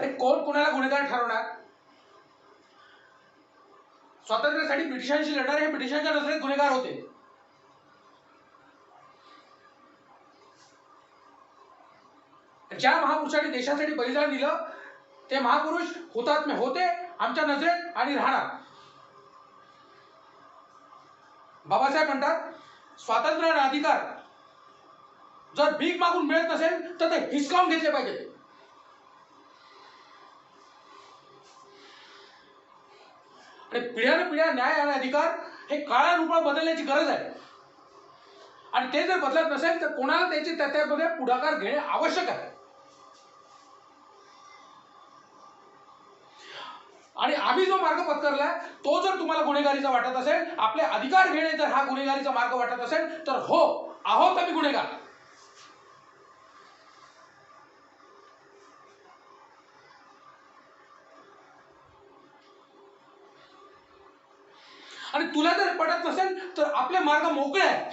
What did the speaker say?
अरे कोण कोणाला गुन्हेगार ठरवणार? स्वातंत्र्यासाठी ब्रिटिशांशी लढणारे हे ब्रिटिशांच्या नजरेत गुन्हेगार होते. ज्या महापुरुषांनी देशासाठी बलिदान दिलं ते महापुरुष हुतात्मे होते आमच्या नजरेत आणि राहणार. बाबासाहेब म्हणतात स्वातंत्र्य आणि अधिकार. जर भीक मागून मिळत नसेल तर ते हिसकावून घेतले पाहिजे. आणि पिढ्याने पिढ्या न्याय आणि अधिकार हे काळानुपाळ बदलण्याची गरज आहे. आणि ते जर बदलत नसेल तर कोणाला त्याचे त्याच्यामध्ये पुढाकार घेणे आवश्यक आहे. आणि आम्ही जो मार्ग पत्करलाय तो जर तुम्हाला गुन्हेगारीचा वाटत असेल आपले अधिकार घेणे जर हा गुन्हेगारीचा मार्ग वाटत असेल तर हो आहोत आम्ही गुन्हेगार. आणि तुला जर पटत नसेल तर आपले मार्ग मोकळे आहे.